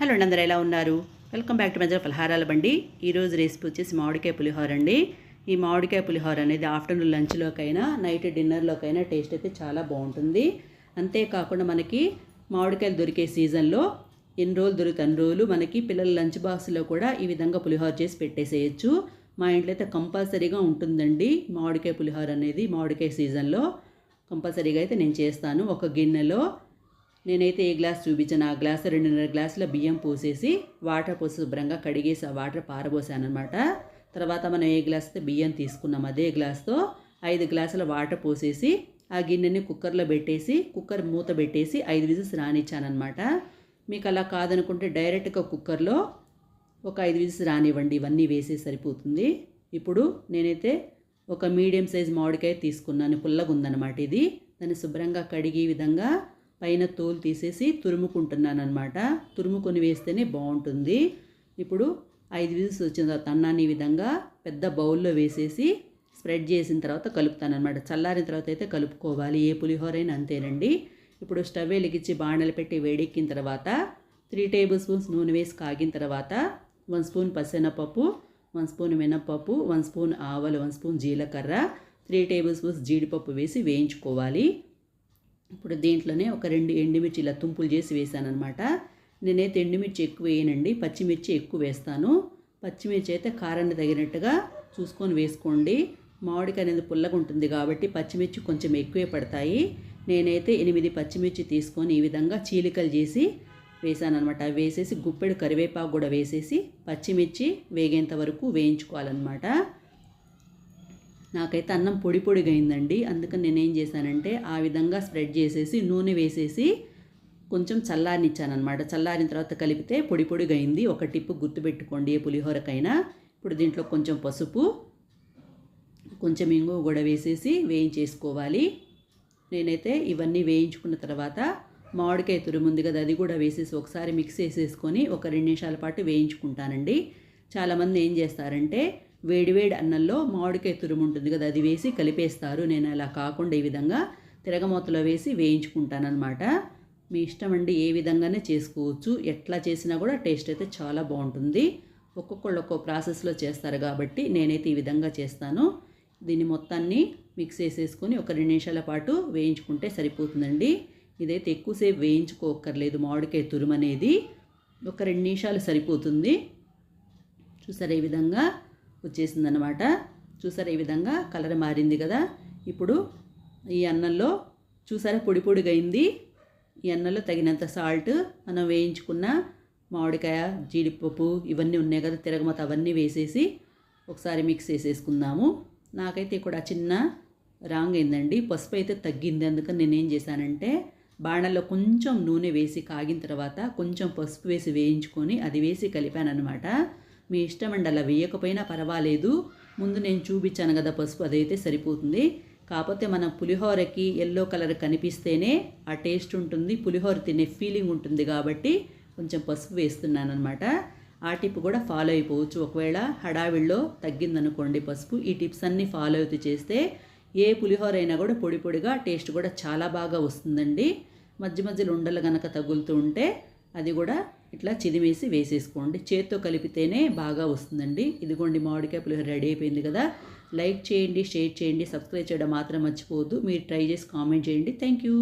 Hello అండి అందరూ ఎలా ఉన్నారు? వెల్కమ్ బ్యాక్ టు మధ్య పలహారాల బండి. ఈరోజు రెసిపీ వచ్చేసి మామిడికాయ పులిహోర అండి. ఈ మామిడికాయ పులిహోర అనేది ఆఫ్టర్నూన్ లంచ్లోకైనా నైట్ డిన్నర్లోకైనా టేస్ట్ అయితే చాలా బాగుంటుంది. అంతేకాకుండా మనకి మామిడికాయలు దొరికే సీజన్లో ఎన్ని రోజులు దొరుకుతాయి అన్ని రోజులు మనకి పిల్లల లంచ్ బాక్స్లో కూడా ఈ విధంగా పులిహోర చేసి పెట్టేసేయచ్చు. మా ఇంట్లో అయితే కంపల్సరీగా ఉంటుందండి మామిడికాయ పులిహోర అనేది మామిడికాయ సీజన్లో కంపల్సరీగా అయితే నేను చేస్తాను. ఒక గిన్నెలో నేనైతే ఏ గ్లాస్ చూపించాను? ఆ గ్లాస్ రెండున్నర గ్లాసుల బియ్యం పోసేసి వాటర్ పోసి శుభ్రంగా కడిగేసి ఆ వాటర్ పారబోసాను అనమాట తర్వాత మనం ఏ గ్లాస్తో బియ్యం తీసుకున్నాం అదే గ్లాస్తో ఐదు గ్లాసుల వాటర్ పోసేసి ఆ గిన్నెని కుక్కర్లో పెట్టేసి కుక్కర్ మూత పెట్టేసి ఐదు విజిల్స్ రానిచ్చానమాట మీకు అలా కాదనుకుంటే డైరెక్ట్గా కుక్కర్లో ఒక ఐదు విజిల్స్ రానివ్వండి ఇవన్నీ వేసి సరిపోతుంది. ఇప్పుడు నేనైతే ఒక మీడియం సైజ్ మామిడికాయ తీసుకున్నాను పుల్లగా ఉందన్నమాట ఇది. దాన్ని శుభ్రంగా కడిగి విధంగా పైన తోలు తీసేసి తురుముకుంటున్నాను అనమాట తురుముకొని వేస్తేనే బాగుంటుంది. ఇప్పుడు ఐదు విజిల్స్ వచ్చిన తర్వాత అన్నాన్ని ఈ విధంగా పెద్ద బౌల్లో వేసేసి స్ప్రెడ్ చేసిన తర్వాత కలుపుతాను అనమాట చల్లారిన తర్వాత అయితే కలుపుకోవాలి. ఏ పులిహోర అయినా అంతేనండి. ఇప్పుడు స్టవ్ వెలిగించి బాణలు పెట్టి వేడెక్కిన తర్వాత త్రీ టేబుల్ స్పూన్స్ నూనె వేసి కాగిన తర్వాత వన్ స్పూన్ పసెనపప్పు వన్ స్పూన్ మినప్పప్పు వన్ స్పూన్ ఆవలు వన్ స్పూన్ జీలకర్ర త్రీ టేబుల్ స్పూన్స్ జీడిపప్పు వేసి వేయించుకోవాలి. ఇప్పుడు దీంట్లోనే ఒక రెండు ఎండుమిర్చి ఇలా తుంపులు చేసి వేసాను అనమాట నేనైతే ఎండుమిర్చి ఎక్కువ వేయనండి. పచ్చిమిర్చి ఎక్కువ వేస్తాను. పచ్చిమిర్చి అయితే కారాన్ని తగినట్టుగా చూసుకొని వేసుకోండి. మామిడికాయ అనేది పుల్లగా ఉంటుంది కాబట్టి పచ్చిమిర్చి కొంచెం ఎక్కువే పడతాయి. నేనైతే ఎనిమిది పచ్చిమిర్చి తీసుకొని ఈ విధంగా చీలికలు చేసి వేసానమాట వేసేసి గుప్పెడు కరివేపాకు కూడా వేసేసి పచ్చిమిర్చి వేగేంత వరకు వేయించుకోవాలన్నమాట. నాకైతే అన్నం పొడి పొడిగా అయిందండి అందుకని నేనేం చేశానంటే ఆ విధంగా స్ప్రెడ్ చేసేసి నూనె వేసేసి కొంచెం చల్లారనిచ్చానమాట చల్లారిన తర్వాత కలిపితే పొడి పొడిగా అయింది ఒక టిప్పు గుర్తుపెట్టుకోండి ఏ పులిహోరకైనా. ఇప్పుడు దీంట్లో కొంచెం పసుపు కొంచెం ఇంగు కూడా వేసేసి వేయించేసుకోవాలి. నేనైతే ఇవన్నీ వేయించుకున్న తర్వాత మామిడికాయ తురుముంది కదా అది కూడా వేసేసి ఒకసారి మిక్స్ చేసేసుకొని ఒక రెండు నిమిషాల పాటు వేయించుకుంటానండి. చాలామంది ఏం చేస్తారంటే వేడివేడి అన్నంలో మామిడికాయ తురుము ఉంటుంది కదా అది వేసి కలిపేస్తారు. నేను అలా కాకుండా ఈ విధంగా తిరగమూతలో వేసి వేయించుకుంటానమాట మీ ఇష్టం అండి ఏ విధంగానే చేసుకోవచ్చు. ఎట్లా చేసినా కూడా టేస్ట్ అయితే చాలా బాగుంటుంది. ఒక్కొక్కళ్ళు ఒక్కో ప్రాసెస్లో చేస్తారు కాబట్టి నేనైతే ఈ విధంగా చేస్తాను. దీన్ని మొత్తాన్ని మిక్స్ చేసేసుకొని ఒక రెండు నిమిషాల పాటు వేయించుకుంటే సరిపోతుందండి. ఇదైతే ఎక్కువసేపు వేయించుకోక్కర్లేదు మామిడికాయ తురుము అనేది. ఒక రెండు నిమిషాలు సరిపోతుంది. చూసారు ఈ విధంగా? వచ్చేసిందనమాట చూసారా ఈ విధంగా? కలర్ మారింది కదా? ఇప్పుడు ఈ అన్నంలో చూసారా? పొడి పొడిగా అయింది ఈ అన్నంలో తగినంత సాల్ట్ మనం వేయించుకున్న మామిడికాయ జీడిపప్పు ఇవన్నీ ఉన్నాయి కదా తిరగమత అవన్నీ వేసేసి ఒకసారి మిక్స్ చేసేసుకుందాము. నాకైతే ఇక్కడ చిన్న రాంగ్ అయిందండి పసుపు అయితే తగ్గింది. అందుకని నేనేం చేశానంటే బాణల్లో కొంచెం నూనె వేసి కాగిన తర్వాత కొంచెం పసుపు వేసి వేయించుకొని అది వేసి కలిపాను అనమాట మీ ఇష్టం అండి అలా వేయకపోయినా పర్వాలేదు. ముందు నేను చూపించాను కదా పసుపు అదైతే సరిపోతుంది. కాకపోతే మనం పులిహోరకి ఎల్లో కలర్ కనిపిస్తేనే ఆ టేస్ట్ ఉంటుంది పులిహోర తినే ఫీలింగ్ ఉంటుంది కాబట్టి కొంచెం పసుపు వేస్తున్నాను అనమాట ఆ టిప్ కూడా ఫాలో అయిపోవచ్చు. ఒకవేళ హడావిడిలో తగ్గిందనుకోండి పసుపు ఈ టిప్స్ అన్నీ ఫాలో అవుతూ చేస్తే ఏ పులిహోర అయినా కూడా పొడి పొడిగా టేస్ట్ కూడా చాలా బాగా వస్తుందండి. మధ్య మధ్యలో ఉండలు కనుక తగులుతూ ఉంటే అది కూడా ఇట్లా చిదిమేసి వేసేసుకోండి. చేత్తో కలిపితేనే బాగా వస్తుందండి. ఇదిగోండి మామిడికాయ పులిహోర రెడీ అయిపోయింది కదా. లైక్ చేయండి షేర్ చేయండి సబ్స్క్రైబ్ చేయడం మాత్రం మర్చిపోవద్దు. మీరు ట్రై చేసి కామెంట్ చేయండి. Thank you.